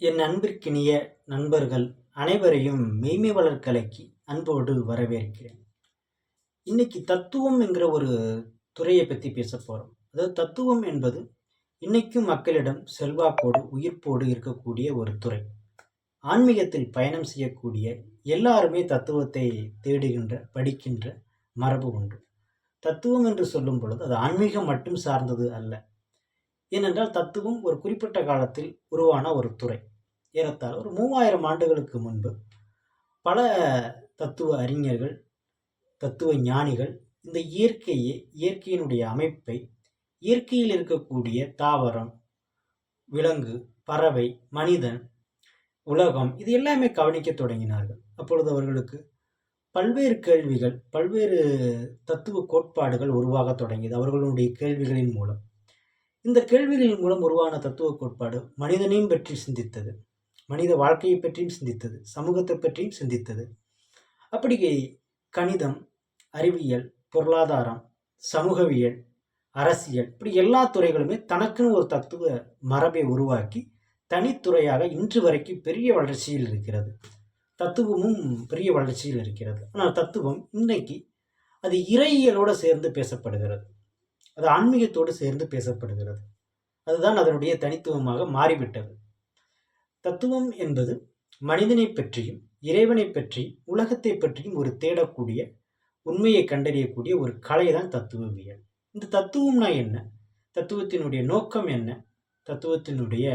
என் அன்பிற்கினிய நண்பர்கள் அனைவரையும் மெய்மை வளர்க்கலைக்கு அன்போடு வரவேற்கிறேன். இன்னைக்கு தத்துவம் என்கிற ஒரு துறையை பற்றி பேச போகிறோம் அதாவது தத்துவம் என்பது இன்னைக்கும் மக்களிடம் செல்வாக்கோடு உயிர்ப்போடு இருக்கக்கூடிய ஒரு துறை. ஆன்மீகத்தில் பயணம் செய்யக்கூடிய எல்லாருமே தத்துவத்தை தேடுகின்ற படிக்கின்ற மரபு உண்டு. தத்துவம் என்று சொல்லும் பொழுது அது ஆன்மீகம் மட்டும் சார்ந்தது அல்ல. ஏனென்றால் தத்துவம் ஒரு குறிப்பிட்ட காலத்தில் உருவான ஒரு துறை. ஏறத்தாழ ஒரு மூவாயிரம் ஆண்டுகளுக்கு முன்பு பல தத்துவ அறிஞர்கள் தத்துவ ஞானிகள் இந்த இயற்கையை இயற்கையினுடைய அமைப்பை இயற்கையில் இருக்கக்கூடிய தாவரம் விலங்கு பறவை மனிதன் உலகம் இது எல்லாமே கவனிக்க தொடங்கினார்கள். அப்பொழுது அவர்களுக்கு பல்வேறு கேள்விகள் பல்வேறு தத்துவ கோட்பாடுகள் உருவாக தொடங்கியது அவர்களுடைய கேள்விகளின் மூலம். இந்த கேள்விகளின் மூலம் உருவான தத்துவ கோட்பாடு மனிதனையும் பற்றி சிந்தித்தது மனித வாழ்க்கையை பற்றியும் சிந்தித்தது சமூகத்தை பற்றியும் சிந்தித்தது. அப்படியே கணிதம் அறிவியல் பொருளாதாரம் சமூகவியல் அரசியல் இப்படி எல்லா துறைகளுமே தனக்குன்னு ஒரு தத்துவ மரபை உருவாக்கி தனித்துறையாக இன்று வரைக்கும் பெரிய வளர்ச்சியில் இருக்கிறது. தத்துவமும் பெரிய வளர்ச்சியில் இருக்கிறது. ஆனால் தத்துவம் இன்னைக்கு அது இறையியலோடு சேர்ந்து பேசப்படுகிறது. அது ஆன்மீகத்தோடு சேர்ந்து பேசப்படுகிறது. அதுதான் அதனுடைய தனித்துவமாக மாறிவிட்டது. தத்துவம் என்பது மனிதனை பற்றியும் இறைவனை பற்றியும் உலகத்தை பற்றியும் ஒரு தேடக்கூடிய உண்மையை கண்டறியக்கூடிய ஒரு கலை தான் தத்துவவியல். இந்த தத்துவம்னா என்ன? தத்துவத்தினுடைய நோக்கம் என்ன? தத்துவத்தினுடைய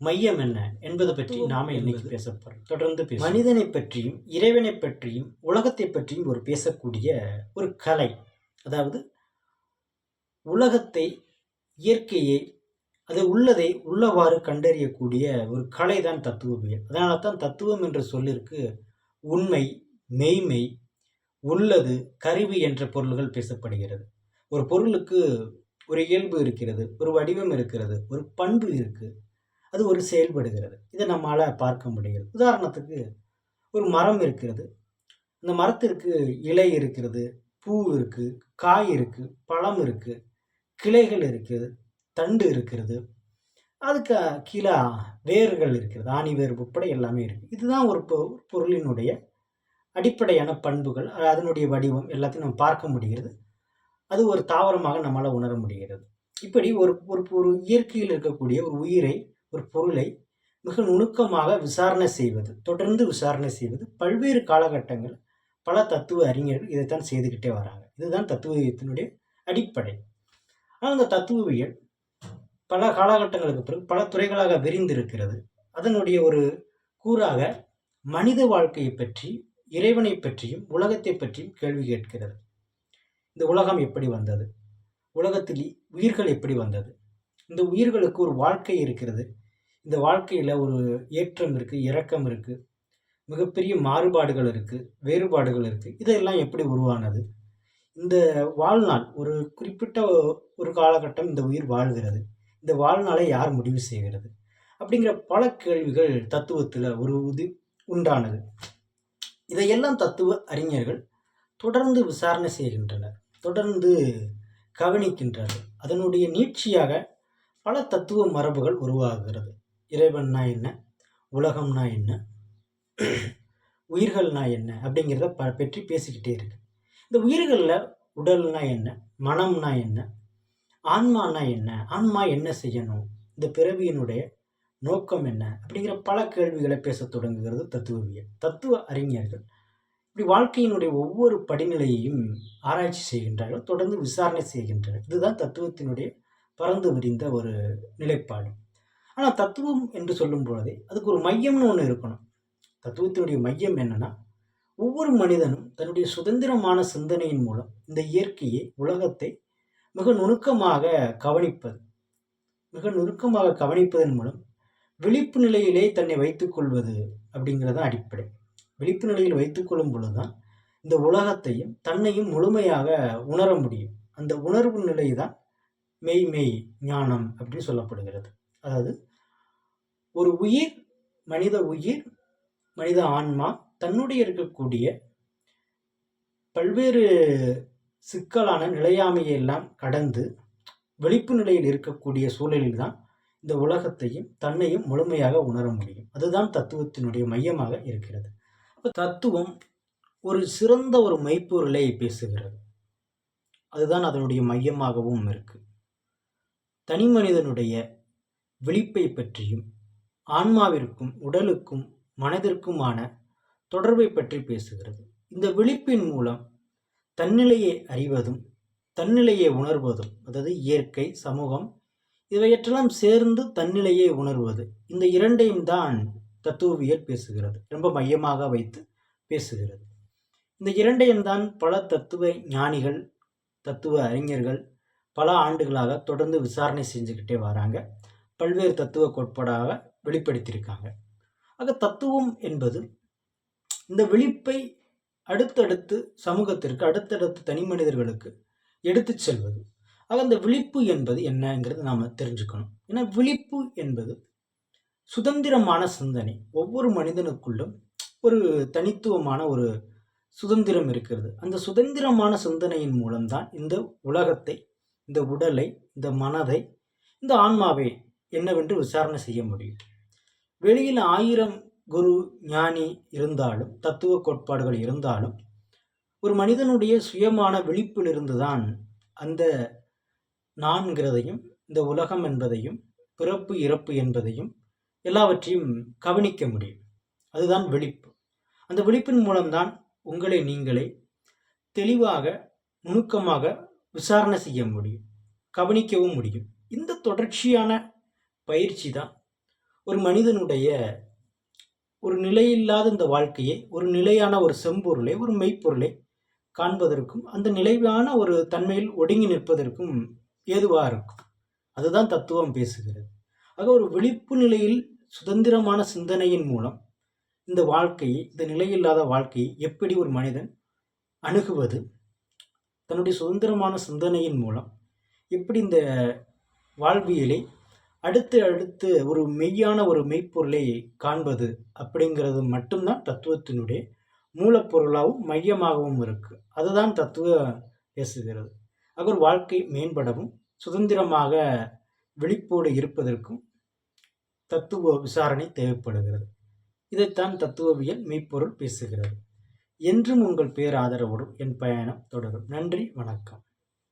மையம் என்ன? என்பது பற்றி நாம இன்னைக்கு பேச போறோம் தொடர்ந்து பேச மனிதனை பற்றியும் இறைவனை பற்றியும் உலகத்தை பற்றியும் ஒரு பேசக்கூடிய ஒரு கலை. அதாவது உலகத்தை இயற்கையை அது உள்ளதை உள்ளவாறு கண்டறியக்கூடிய ஒரு கலை தான் தத்துவவியல் அதனால தான் தத்துவம் என்ற சொல்லிற்கு உண்மை மெய்மை உள்ளது கருவி என்ற பொருள்கள் பேசப்படுகிறது. ஒரு பொருளுக்கு ஒரு இயல்பு இருக்கிறது ஒரு வடிவம் இருக்கிறது ஒரு பண்பு இருக்குது அது ஒரு செயல்படுகிறது. இதை நம்மளால் பார்க்க முடிகிறது. உதாரணத்துக்கு ஒரு மரம் இருக்கிறது. அந்த மரத்திற்கு இலை இருக்கிறது பூ இருக்குது காய் இருக்குது பழம் இருக்குது கிளைகள் இருக்குது தண்டு இருக்கிறது அதுக்கு கீழே வேர்கள் இருக்கிறது ஆணி வேர் உட்பட எல்லாமே இருக்குது. இதுதான் ஒரு பொ பொருளினுடைய அடிப்படையான பண்புகள். அதனுடைய வடிவம் எல்லாத்தையும் நம்ம பார்க்க முடிகிறது. அது ஒரு தாவரமாக நம்மளால் உணர முடிகிறது. இப்படி ஒரு ஒரு ஒரு இயற்கையில் இருக்கக்கூடிய ஒரு உயிரை ஒரு பொருளை மிக நுணுக்கமாக விசாரணை செய்வது தொடர்ந்து விசாரணை செய்வது பல்வேறு காலகட்டங்கள் பல தத்துவ அறிஞர்கள் இதைத்தான் செய்துக்கிட்டே வராங்க. இதுதான் தத்துவத்தினுடைய அடிப்படை. ஆனால் அந்த தத்துவவியல் பல காலகட்டங்களுக்கு பிறகு பல துறைகளாக விரிந்திருக்கிறது. அதனுடைய ஒரு கூறாக மனித வாழ்க்கையை பற்றி இறைவனை பற்றியும் உலகத்தை பற்றியும் கேள்வி கேட்கிறது. இந்த உலகம் எப்படி வந்தது? உலகத்தில் உயிர்கள் எப்படி வந்தது? இந்த உயிர்களுக்கு ஒரு வாழ்க்கை இருக்கிறது. இந்த வாழ்க்கையில் ஒரு ஏற்றம் இருக்குது இறக்கம் இருக்குது மிகப்பெரிய மாறுபாடுகள் இருக்குது வேறுபாடுகள் இருக்குது இதெல்லாம் எப்படி உருவானது? இந்த வாழ்நாள் ஒரு குறிப்பிட்ட ஒரு காலகட்டம் இந்த உயிர் வாழ்கிறது. இந்த வாழ்நாளை யார் முடிவு செய்கிறது? அப்படிங்கிற பல கேள்விகள் தத்துவத்தில் ஒரு உதி உண்டானது. இதையெல்லாம் தத்துவ அறிஞர்கள் தொடர்ந்து விசாரணை செய்கின்றனர் தொடர்ந்து கவனிக்கின்றார்கள். அதனுடைய நீட்சியாக பல தத்துவ மரபுகள் உருவாகிறது. இறைவன்னா என்ன? உலகம்னா என்ன? உயிர்கள்னா என்ன? அப்படிங்கிறத ப பற்றி பேசிக்கிட்டே இருக்கு. இந்த உயிர்களில் உடல்னா என்ன? மனம்னா என்ன? ஆன்மானா என்ன? ஆன்மா என்ன செய்யணும்? இந்த பிறவியினுடைய நோக்கம் என்ன? அப்படிங்கிற பல கேள்விகளை பேச தொடங்குகிறது தத்துவவியல். தத்துவ அறிஞர்கள் இப்படி வாழ்க்கையினுடைய ஒவ்வொரு படிநிலையையும் ஆராய்ச்சி செய்கின்றார்கள் தொடர்ந்து விசாரணை செய்கின்றார்கள் இதுதான் தத்துவத்தினுடைய பறந்து விரிந்த ஒரு நிலைப்பாடு. ஆனால் தத்துவம் என்று சொல்லும் பொழுதே அதுக்கு ஒரு மையம்னு ஒன்று இருக்கணும். தத்துவத்தினுடைய மையம் என்னன்னா ஒவ்வொரு மனிதனும் தன்னுடைய சுதந்திரமான சிந்தனையின் மூலம் இந்த இயற்கையை உலகத்தை மிக நுணுக்கமாக கவனிப்பது மிக நுணுக்கமாக கவனிப்பதன் மூலம் விழிப்பு நிலையிலே தன்னை வைத்துக்கொள்வது அப்படிங்கிறது அடிப்படை. விழிப்பு நிலையில் வைத்துக்கொள்ளும் பொழுது தான் இந்த உலகத்தையும் தன்னையும் முழுமையாக உணர முடியும். அந்த உணர்வு நிலை தான் மெய் மெய் ஞானம் அப்படின்னு சொல்லப்படுகிறது. அதாவது ஒரு உயிர் மனித உயிர் மனித ஆன்மா தன்னுடைய இருக்கக்கூடிய பல்வேறு சிக்கலான நிலையாமையை எல்லாம் கடந்து வெளிப்பு நிலையில் இருக்கக்கூடிய சூழலில் தான் இந்த உலகத்தையும் தன்னையும் முழுமையாக உணர முடியும். அதுதான் தத்துவத்தினுடைய மையமாக இருக்கிறது. இப்போ தத்துவம் ஒரு சிறந்த ஒரு மெய்ப்பொருளை பேசுகிறது. அதுதான் அதனுடைய மையமாகவும் இருக்கு. தனி மனிதனுடைய விழிப்பை பற்றியும் ஆன்மாவிற்கும் உடலுக்கும் மனதிற்குமான தொடர்பை பற்றி பேசுகிறது. இந்த விழிப்பின் மூலம் தன்னிலையை அறிவதும் தன்னிலையை உணர்வதும் அதாவது இயற்கை சமூகம் இவையற்றெல்லாம் சேர்ந்து தன்னிலையை உணர்வது இந்த இரண்டையும் தான் தத்துவவியல் பேசுகிறது ரொம்ப மையமாக வைத்து பேசுகிறது. இந்த இரண்டையும் தான் பல தத்துவ ஞானிகள் தத்துவ அறிஞர்கள் பல ஆண்டுகளாக தொடர்ந்து விசாரணை செஞ்சுக்கிட்டே வராங்க. பல்வேறு தத்துவ கோட்பாடாக வெளிப்படுத்தியிருக்காங்க. ஆக தத்துவம் என்பது இந்த விழிப்பை அடுத்தடுத்து சமூகத்திற்கு அடுத்தடுத்து தனி மனிதர்களுக்கு எடுத்து செல்வது. ஆக அந்த விழிப்பு என்பது என்னங்கிறது நாம் தெரிஞ்சுக்கணும். ஏன்னா விழிப்பு என்பது சுதந்திரமான சிந்தனை. ஒவ்வொரு மனிதனுக்குள்ளும் ஒரு தனித்துவமான ஒரு சுதந்திரம் இருக்கிறது. அந்த சுதந்திரமான சிந்தனையின் மூலம்தான் இந்த உலகத்தை இந்த உடலை இந்த மனதை இந்த ஆன்மாவை என்னவென்று விசாரணை செய்ய முடியும். வெளியில் ஆயிரம் குரு ஞானி இருந்தாலும் தத்துவ கோட்பாடுகள் இருந்தாலும் ஒரு மனிதனுடைய சுயமான விழிப்பிலிருந்து தான் அந்த நான்கிறதையும் இந்த உலகம் என்பதையும் பிறப்பு இறப்பு என்பதையும் எல்லாவற்றையும் கவனிக்க முடியும். அதுதான் விழிப்பு. அந்த விழிப்பின் மூலம்தான் உங்களை நீங்களே தெளிவாக நுணுக்கமாக விசாரணை செய்ய முடியும் கவனிக்கவும் முடியும். இந்த தொடர்ச்சியான பயிற்சி தான் ஒரு மனிதனுடைய ஒரு நிலையில்லாத இந்த வாழ்க்கையை ஒரு நிலையான ஒரு செம்பொருளை ஒரு மெய்ப்பொருளை காண்பதற்கும் அந்த நிலைவான ஒரு தன்மையில் ஒடுங்கி நிற்பதற்கும் ஏதுவாக இருக்கும்? அதுதான் தத்துவம் பேசுகிறது. ஆக ஒரு விழிப்பு நிலையில் சுதந்திரமான சிந்தனையின் மூலம் இந்த வாழ்க்கையை இந்த நிலையில்லாத வாழ்க்கையை எப்படி ஒரு மனிதன் அணுகுவது? தன்னுடைய சுதந்திரமான சிந்தனையின் மூலம் எப்படி இந்த வாழ்வியலை அடுத்து அடுத்து ஒரு மெய்யான ஒரு மெய்ப்பொருளை காண்பது அப்படிங்கிறது மட்டும்தான் தத்துவத்தினுடைய மூலப்பொருளாகவும் மையமாகவும் இருக்குது அதுதான் தத்துவ பேசுகிறது. அவர் வாழ்க்கை மேம்படவும் சுதந்திரமாக விழிப்போடு இருப்பதற்கும் தத்துவ விசாரணை தேவைப்படுகிறது. இதைத்தான் தத்துவவியல் மெய்ப்பொருள் பேசுகிறது. என்றும் உங்கள் பேராதரவோடும் என் பயணம் தொடரும். நன்றி வணக்கம்.